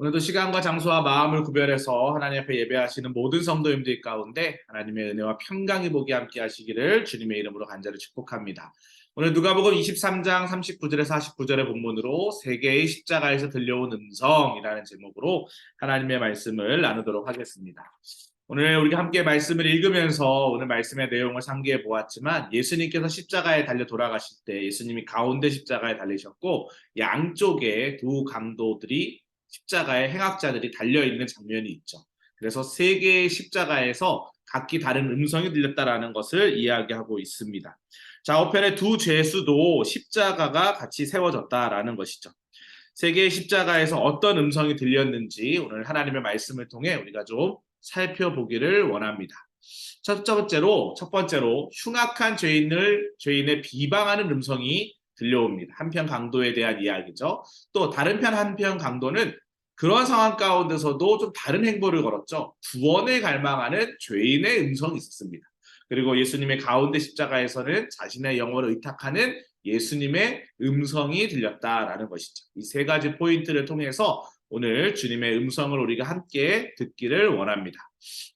오늘도 시간과 장소와 마음을 구별해서 하나님 앞에 예배하시는 모든 성도님들 가운데 하나님의 은혜와 평강이 보기 함께 하시기를 주님의 이름으로 간절히 축복합니다. 오늘 누가복음 23장 39절에서 49절의 본문으로 세계의 십자가에서 들려온 음성이라는 제목으로 하나님의 말씀을 나누도록 하겠습니다. 오늘 우리가 함께 말씀을 읽으면서 오늘 말씀의 내용을 상기해 보았지만 예수님께서 십자가에 달려 돌아가실 때 예수님이 가운데 십자가에 달리셨고 양쪽에 두 강도들이 십자가에 행악자들이 달려 있는 장면이 있죠. 그래서 세 개의 십자가에서 각기 다른 음성이 들렸다라는 것을 이야기하고 있습니다. 좌우편의 두 죄수도 십자가가 같이 세워졌다라는 것이죠. 세 개의 십자가에서 어떤 음성이 들렸는지 오늘 하나님의 말씀을 통해 우리가 좀 살펴보기를 원합니다. 첫 번째로 첫 번째로 흉악한 죄인을 죄인의 비방하는 음성이 들려옵니다. 한편 강도에 대한 이야기죠. 또 다른 편 한편 강도는 그런 상황 가운데서도 좀 다른 행보를 걸었죠. 구원을 갈망하는 죄인의 음성이 있었습니다. 그리고 예수님의 가운데 십자가에서는 자신의 영혼을 의탁하는 예수님의 음성이 들렸다라는 것이죠. 이 세 가지 포인트를 통해서 오늘 주님의 음성을 우리가 함께 듣기를 원합니다.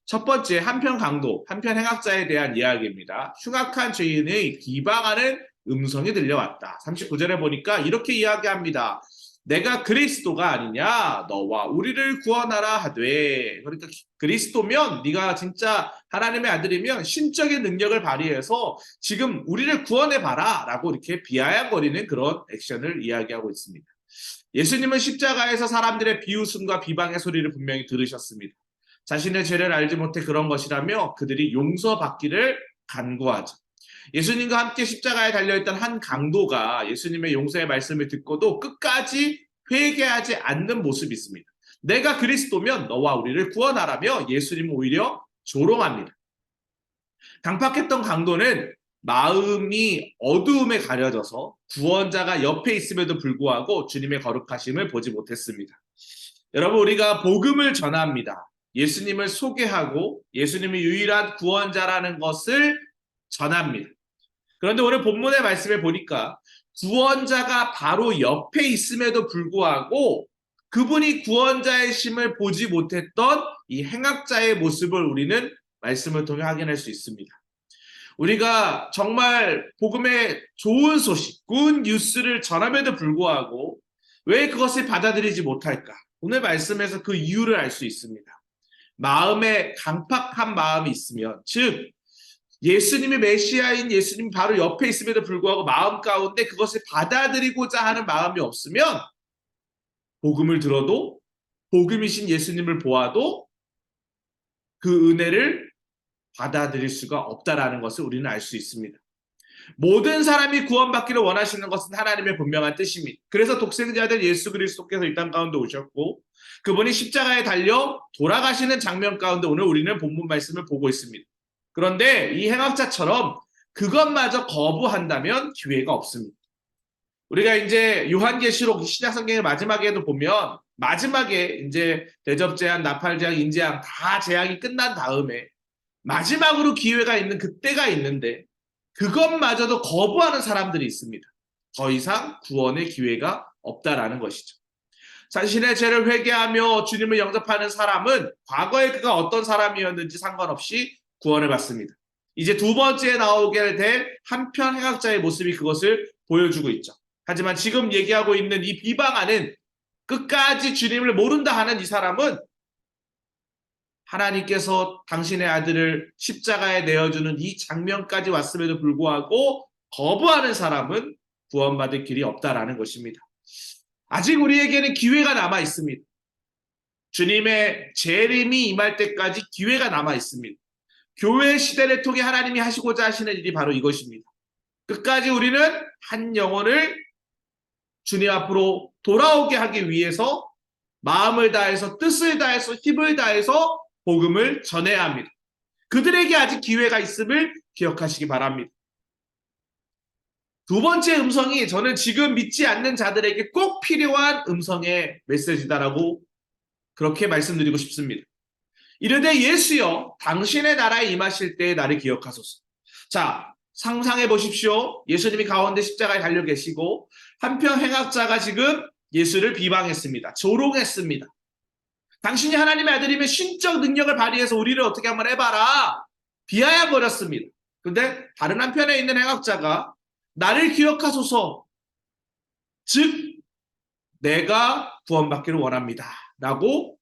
첫 번째 한편 강도, 한편 행악자에 대한 이야기입니다. 흉악한 죄인의 비방하는 음성이 들려왔다. 39절에 보니까 이렇게 이야기합니다. 내가 그리스도가 아니냐 너와 우리를 구원하라 하되 그러니까 그리스도면 네가 진짜 하나님의 아들이면 신적인 능력을 발휘해서 지금 우리를 구원해 봐라라고 이렇게 비아냥거리는 그런 액션을 이야기하고 있습니다. 예수님은 십자가에서 사람들의 비웃음과 비방의 소리를 분명히 들으셨습니다. 자신의 죄를 알지 못해 그런 것이라며 그들이 용서받기를 간구하죠. 예수님과 함께 십자가에 달려있던 한 강도가 예수님의 용서의 말씀을 듣고도 끝까지 회개하지 않는 모습이 있습니다. 내가 그리스도면 너와 우리를 구원하라며 예수님은 오히려 조롱합니다. 강팍했던 강도는 마음이 어두움에 가려져서 구원자가 옆에 있음에도 불구하고 주님의 거룩하심을 보지 못했습니다. 여러분 우리가 복음을 전합니다. 예수님을 소개하고 예수님이 유일한 구원자라는 것을 전합니다. 그런데 오늘 본문의 말씀에 보니까 구원자가 바로 옆에 있음에도 불구하고 그분이 구원자의 심을 보지 못했던 이 행악자의 모습을 우리는 말씀을 통해 확인할 수 있습니다. 우리가 정말 복음의 좋은 소식, 굿 뉴스를 전함에도 불구하고 왜 그것을 받아들이지 못할까? 오늘 말씀에서 그 이유를 알 수 있습니다. 마음에 강팍한 마음이 있으면, 즉 예수님이 메시아인 예수님 바로 옆에 있음에도 불구하고 마음 가운데 그것을 받아들이고자 하는 마음이 없으면 복음을 들어도 복음이신 예수님을 보아도 그 은혜를 받아들일 수가 없다라는 것을 우리는 알 수 있습니다. 모든 사람이 구원받기를 원하시는 것은 하나님의 분명한 뜻입니다. 그래서 독생자들 예수 그리스도께서 이 땅 가운데 오셨고 그분이 십자가에 달려 돌아가시는 장면 가운데 오늘 우리는 본문 말씀을 보고 있습니다. 그런데 이 행악자처럼 그것마저 거부한다면 기회가 없습니다. 우리가 이제 요한계시록 신약 성경의 마지막에도 보면 마지막에 이제 대접 제한, 나팔 제한, 인재한 다 제한이 끝난 다음에 마지막으로 기회가 있는 그때가 있는데 그것마저도 거부하는 사람들이 있습니다. 더 이상 구원의 기회가 없다라는 것이죠. 자신의 죄를 회개하며 주님을 영접하는 사람은 과거에 그가 어떤 사람이었는지 상관없이 구원을 받습니다. 이제 두 번째 나오게 될 한편 행악자의 모습이 그것을 보여주고 있죠. 하지만 지금 얘기하고 있는 이 비방하는 끝까지 주님을 모른다 하는 이 사람은 하나님께서 당신의 아들을 십자가에 내어주는 이 장면까지 왔음에도 불구하고 거부하는 사람은 구원받을 길이 없다라는 것입니다. 아직 우리에게는 기회가 남아 있습니다. 주님의 재림이 임할 때까지 기회가 남아 있습니다. 교회 시대를 통해 하나님이 하시고자 하시는 일이 바로 이것입니다. 끝까지 우리는 한 영혼을 주님 앞으로 돌아오게 하기 위해서 마음을 다해서 뜻을 다해서 힘을 다해서 복음을 전해야 합니다. 그들에게 아직 기회가 있음을 기억하시기 바랍니다. 두 번째 음성이 저는 지금 믿지 않는 자들에게 꼭 필요한 음성의 메시지다라고 그렇게 말씀드리고 싶습니다. 이르되 예수여 당신의 나라에 임하실 때에 나를 기억하소서. 자, 상상해 보십시오. 예수님이 가운데 십자가에 달려 계시고 한편 행악자가 지금 예수를 비방했습니다. 조롱했습니다. 당신이 하나님의 아들이면 신적 능력을 발휘해서 우리를 어떻게 한번 해봐라. 비하야 버렸습니다. 근데 다른 한편에 있는 행악자가 나를 기억하소서. 즉, 내가 구원받기를 원합니다. 라고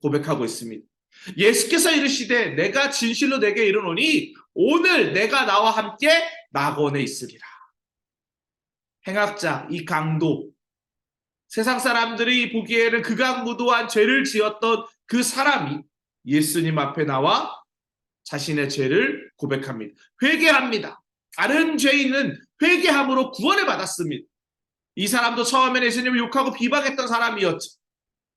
고백하고 있습니다. 예수께서 이르시되 내가 진실로 내게 이르노니 오늘 내가 나와 함께 낙원에 있으리라. 행악자 이 강도 세상 사람들이 보기에는 극악무도한 죄를 지었던 그 사람이 예수님 앞에 나와 자신의 죄를 고백합니다. 회개합니다. 다른 죄인은 회개함으로 구원을 받았습니다. 이 사람도 처음에는 예수님을 욕하고 비방했던 사람이었죠.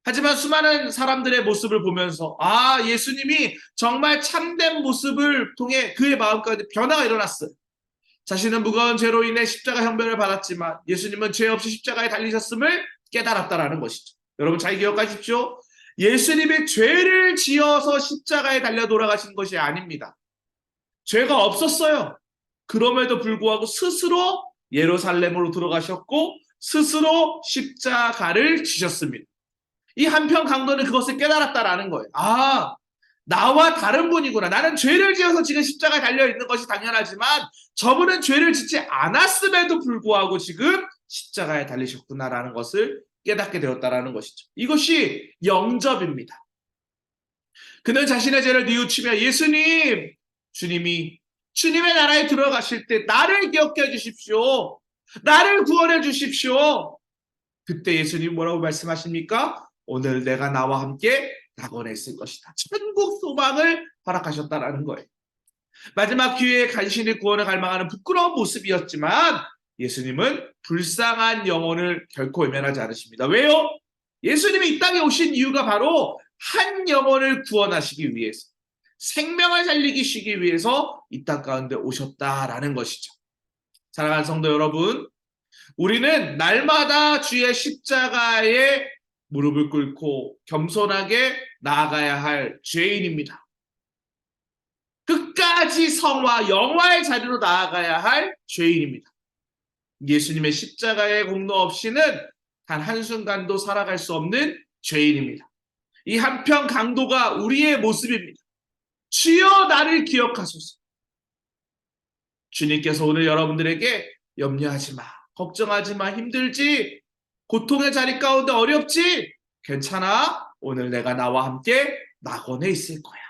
하지만 수많은 사람들의 모습을 보면서 아 예수님이 정말 참된 모습을 통해 그의 마음까지 변화가 일어났어요. 자신은 무거운 죄로 인해 십자가 형벌을 받았지만 예수님은 죄 없이 십자가에 달리셨음을 깨달았다라는 것이죠. 여러분 잘 기억하십시오. 예수님이 죄를 지어서 십자가에 달려 돌아가신 것이 아닙니다. 죄가 없었어요. 그럼에도 불구하고 스스로 예루살렘으로 들어가셨고 스스로 십자가를 지셨습니다. 이 한편 강도는 그것을 깨달았다라는 거예요. 아, 나와 다른 분이구나. 나는 죄를 지어서 지금 십자가에 달려 있는 것이 당연하지만 저분은 죄를 짓지 않았음에도 불구하고 지금 십자가에 달리셨구나라는 것을 깨닫게 되었다라는 것이죠. 이것이 영접입니다. 그는 자신의 죄를 뉘우치며 예수님, 주님이 주님의 나라에 들어가실 때 나를 기억해 주십시오. 나를 구원해 주십시오. 그때 예수님 뭐라고 말씀하십니까? 오늘 내가 나와 함께 낙원에 있을 것이다. 천국 소망을 허락하셨다라는 거예요. 마지막 기회에 간신히 구원을 갈망하는 부끄러운 모습이었지만 예수님은 불쌍한 영혼을 결코 외면하지 않으십니다. 왜요? 예수님이 이 땅에 오신 이유가 바로 한 영혼을 구원하시기 위해서 생명을 살리기 위해서 이 땅 가운데 오셨다라는 것이죠. 사랑하는 성도 여러분, 우리는 날마다 주의 십자가에 무릎을 꿇고 겸손하게 나아가야 할 죄인입니다. 끝까지 성화, 영화의 자리로 나아가야 할 죄인입니다. 예수님의 십자가의 공로 없이는 단 한순간도 살아갈 수 없는 죄인입니다. 이 한편 강도가 우리의 모습입니다. 주여 나를 기억하소서. 주님께서 오늘 여러분들에게 염려하지 마, 걱정하지 마, 힘들지, 고통의 자리 가운데 어렵지, 괜찮아. 오늘 내가 나와 함께 낙원에 있을 거야.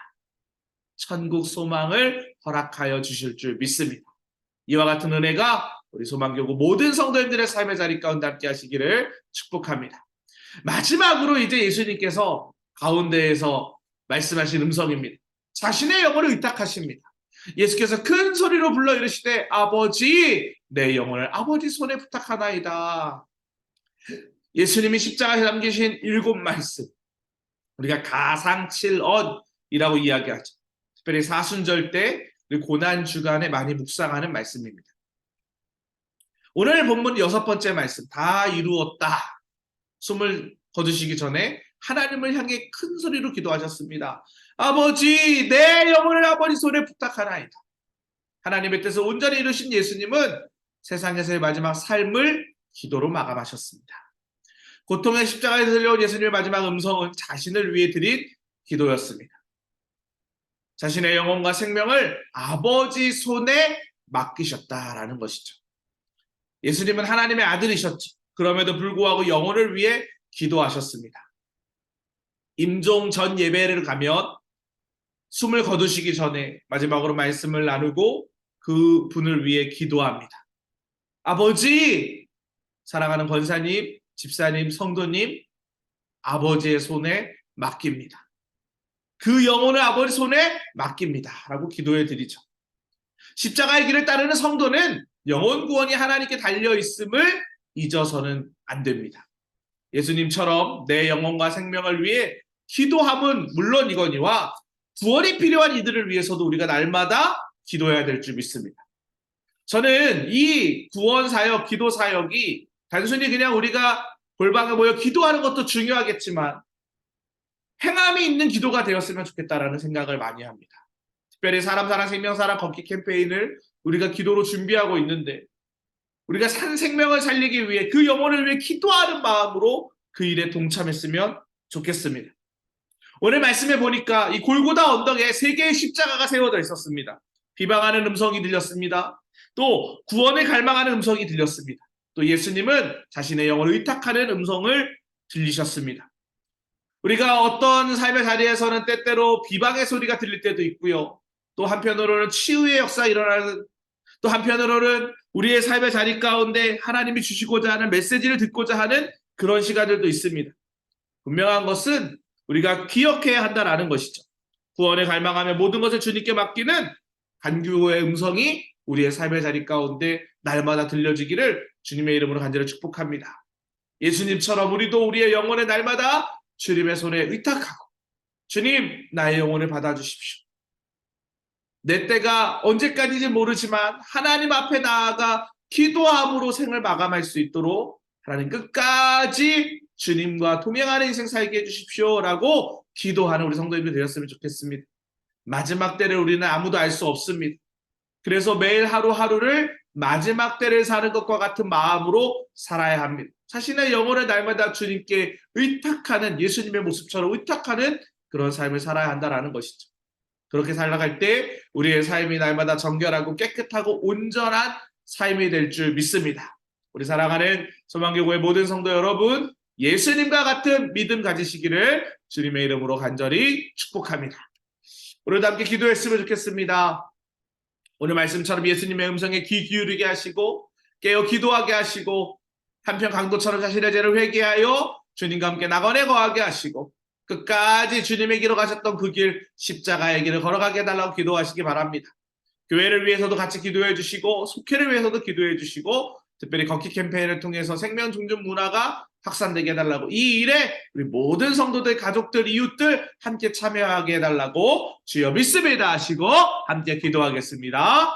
천국 소망을 허락하여 주실 줄 믿습니다. 이와 같은 은혜가 우리 소망교구 모든 성도님들의 삶의 자리 가운데 함께 하시기를 축복합니다. 마지막으로 이제 예수님께서 가운데에서 말씀하신 음성입니다. 자신의 영혼을 의탁하십니다. 예수께서 큰 소리로 불러 이르시되 아버지 내 영혼을 아버지 손에 부탁하나이다. 예수님이 십자가에 남기신 일곱 말씀 우리가 가상칠언이라고 이야기하죠. 특별히 사순절 때 고난 주간에 많이 묵상하는 말씀입니다. 오늘 본문 여섯 번째 말씀 다 이루었다. 숨을 거두시기 전에 하나님을 향해 큰 소리로 기도하셨습니다. 아버지 내 영혼을 아버지 손에 부탁하나이다. 하나님의 뜻을 온전히 이루신 예수님은 세상에서의 마지막 삶을 기도로 마감하셨습니다. 고통의 십자가에 들려온 예수님의 마지막 음성은 자신을 위해 드린 기도였습니다. 자신의 영혼과 생명을 아버지 손에 맡기셨다라는 것이죠. 예수님은 하나님의 아들이셨죠. 그럼에도 불구하고 영혼을 위해 기도하셨습니다. 임종 전 예배를 가면 숨을 거두시기 전에 마지막으로 말씀을 나누고 그 분을 위해 기도합니다. 아버지, 사랑하는 권사님, 집사님, 성도님, 아버지의 손에 맡깁니다. 그 영혼을 아버지 손에 맡깁니다. 라고 기도해 드리죠. 십자가의 길을 따르는 성도는 영혼 구원이 하나님께 달려 있음을 잊어서는 안 됩니다. 예수님처럼 내 영혼과 생명을 위해 기도함은 물론이거니와 구원이 필요한 이들을 위해서도 우리가 날마다 기도해야 될 줄 믿습니다. 저는 이 구원 사역, 기도 사역이 단순히 그냥 우리가 골방에 모여 기도하는 것도 중요하겠지만 행함이 있는 기도가 되었으면 좋겠다라는 생각을 많이 합니다. 특별히 사람 사랑 생명 사랑 걷기 캠페인을 우리가 기도로 준비하고 있는데 우리가 산 생명을 살리기 위해 그 영혼을 위해 기도하는 마음으로 그 일에 동참했으면 좋겠습니다. 오늘 말씀해 보니까 이 골고다 언덕에 세 개의 십자가가 세워져 있었습니다. 비방하는 음성이 들렸습니다. 또 구원을 갈망하는 음성이 들렸습니다. 또 예수님은 자신의 영을 의탁하는 음성을 들리셨습니다. 우리가 어떤 삶의 자리에서는 때때로 비방의 소리가 들릴 때도 있고요. 또 한편으로는 치유의 역사 일어나는 또 한편으로는 우리의 삶의 자리 가운데 하나님이 주시고자 하는 메시지를 듣고자 하는 그런 시간들도 있습니다. 분명한 것은 우리가 기억해야 한다라는 것이죠. 구원에 갈망하며 모든 것을 주님께 맡기는 간규의 음성이 우리의 삶의 자리 가운데 날마다 들려지기를 주님의 이름으로 간절히 축복합니다. 예수님처럼 우리도 우리의 영혼의 날마다 주님의 손에 의탁하고 주님 나의 영혼을 받아주십시오. 내 때가 언제까지인지 모르지만 하나님 앞에 나아가 기도함으로 생을 마감할 수 있도록 하나님 끝까지 주님과 동행하는 인생 살게 해주십시오라고 기도하는 우리 성도님들 되었으면 좋겠습니다. 마지막 때를 우리는 아무도 알 수 없습니다. 그래서 매일 하루하루를 마지막 때를 사는 것과 같은 마음으로 살아야 합니다. 자신의 영혼을 날마다 주님께 의탁하는 예수님의 모습처럼 의탁하는 그런 삶을 살아야 한다라는 것이죠. 그렇게 살아갈 때 우리의 삶이 날마다 정결하고 깨끗하고 온전한 삶이 될 줄 믿습니다. 우리 사랑하는 소망교구의 모든 성도 여러분, 예수님과 같은 믿음 가지시기를 주님의 이름으로 간절히 축복합니다. 오늘도 함께 기도했으면 좋겠습니다. 오늘 말씀처럼 예수님의 음성에 귀 기울이게 하시고 깨어 기도하게 하시고 한편 강도처럼 자신의 죄를 회개하여 주님과 함께 낙원에 거하게 하시고 끝까지 주님의 길로 가셨던 그 길 십자가의 길을 걸어가게 해달라고 기도하시기 바랍니다. 교회를 위해서도 같이 기도해 주시고 속회를 위해서도 기도해 주시고 특별히 걷기 캠페인을 통해서 생명 중준 문화가 확산되게 해달라고 이 일에 우리 모든 성도들 가족들 이웃들 함께 참여하게 해달라고 주여 믿습니다 하시고 함께 기도하겠습니다.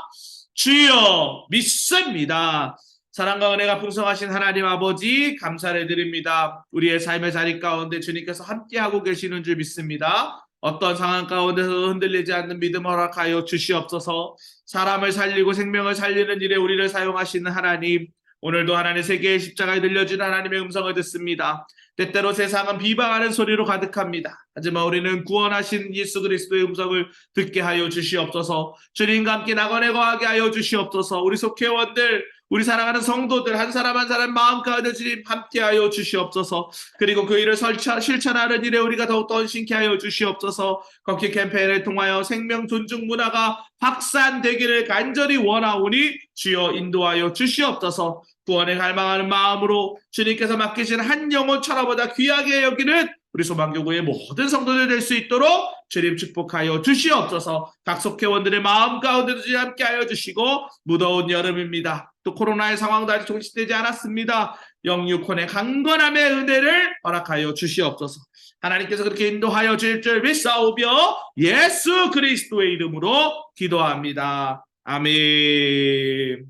주여 믿습니다. 사랑과 은혜가 풍성하신 하나님 아버지 감사를 드립니다. 우리의 삶의 자리 가운데 주님께서 함께하고 계시는 줄 믿습니다. 어떤 상황 가운데서 흔들리지 않는 믿음 허락하여 주시옵소서 사람을 살리고 생명을 살리는 일에 우리를 사용하시는 하나님 오늘도 하나님 세계의 십자가에 들려준 하나님의 음성을 듣습니다. 때때로 세상은 비방하는 소리로 가득합니다. 하지만 우리는 구원하신 예수 그리스도의 음성을 듣게 하여 주시옵소서 주님과 함께 낙원에 거하게 하여 주시옵소서 우리 속회원들 우리 사랑하는 성도들 한 사람 한 사람 마음 가운데 주님 함께하여 주시옵소서. 그리고 그 일을 설치, 실천하는 일에 우리가 더욱더 헌신케 하여 주시옵소서. 걷기 캠페인을 통하여 생명 존중 문화가 확산되기를 간절히 원하오니 주여 인도하여 주시옵소서. 구원에 갈망하는 마음으로 주님께서 맡기신 한 영혼처럼보다 귀하게 여기는 우리 소망교구의 모든 성도들 될 수 있도록 주님 축복하여 주시옵소서. 각 속회원들의 마음 가운데도 주님 함께하여 주시고 무더운 여름입니다. 또 코로나의 상황도 아직 종식되지 않았습니다. 영육혼의 강건함의 은혜를 허락하여 주시옵소서 하나님께서 그렇게 인도하여 주실 줄 믿사오며 예수 그리스도의 이름으로 기도합니다. 아멘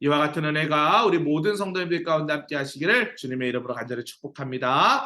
이와 같은 은혜가 우리 모든 성도님들 가운데 함께 하시기를 주님의 이름으로 간절히 축복합니다.